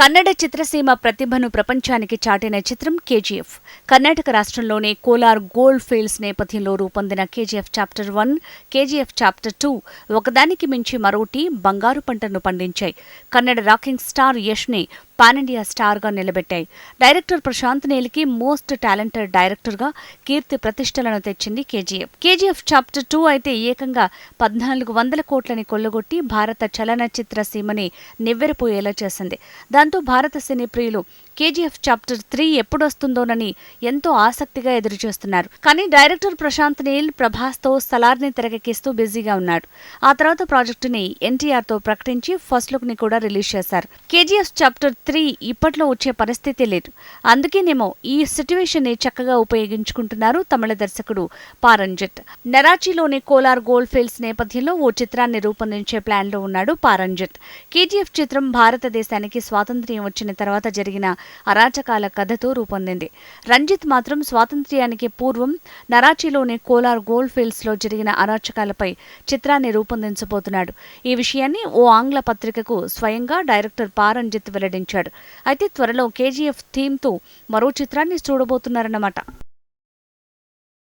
కన్నడ చిత్రసీమ ప్రతిభను ప్రపంచానికి చాటిన చిత్రం కేజీఎఫ్. కర్ణాటక రాష్ట్రంలోని కోలార్ గోల్డ్ ఫీల్డ్స్ నేపథ్యంలో రూపొందిన KGF chapter one KGF chapter two ఒకదానికి మించి మరోటి బంగారు పంటను పండించాయి. కన్నడ రాకింగ్ స్టార్ యష్ని పానిండియా స్టార్గా నిలబెట్టాయి. డైరెక్టర్ ప్రశాంత్ నీల్కి మోస్ట్ టాలెంటెడ్ డైరెక్టర్గా కీర్తి ప్రతిష్టలను తెచ్చింది కేజీఎఫ్. కేజీఎఫ్ చాప్టర్ టూ అయితే ఏకంగా పద్నాలుగు వందల కోట్లని కొల్లగొట్టి భారత చలనచిత్ర సీమని నివ్వెరపోయేలా చేసింది. దాంతో భారత సినీ ప్రియులు కేజీఎఫ్ చాప్టర్ త్రీ ఎప్పుడొస్తుందోనని ఎంతో ఆసక్తిగా ఎదురుచూస్తున్నారు. కానీ డైరెక్టర్ ప్రశాంత్ నీల్ ప్రభాస్తో సలార్ని తెరకెక్కిస్తూ బిజీగా ఉన్నాడు. ఆ తర్వాత ప్రాజెక్టుని ఎన్టీఆర్తో ప్రకటించి ఫస్ట్ లుక్ని కూడా రిలీజ్ చేశారు. కేజీఎఫ్ చాప్టర్ స్త్రీ ఇప్పట్లో వచ్చే పరిస్థితి లేదు. అందుకేనేమో ఈ సిట్యువేషన్ని చక్కగా ఉపయోగించుకుంటున్నారు తమిళ దర్శకుడు పారంజిత్. నెరాచిలోని కోలార్ గోల్డ్ ఫీల్డ్స్ నేపథ్యంలో ఓ చిత్రాన్ని రూపొందించే ప్లాన్లో ఉన్నాడు పారంజిత్. కేజీఎఫ్ చిత్రం భారతదేశానికి స్వాతంత్ర్యం వచ్చిన తర్వాత జరిగిన అరాచకాల కథతో రూపొందింది. రంజిత్ మాత్రం స్వాతంత్ర్యానికి పూర్వం నరాచిలోని కోలార్ గోల్డ్ ఫీల్డ్స్లో జరిగిన అరాచకాలపై చిత్రాన్ని రూపొందించబోతున్నాడు. ఈ విషయాన్ని ఓ ఆంగ్ల పత్రికకు స్వయంగా డైరెక్టర్ పారంజిత్ వెల్లడించారు. వెల్లడించాడు అయితే త్వరలో కేజీఎఫ్ థీమ్తో మరో చిత్రాన్ని చూడబోతున్నారన్నమాట.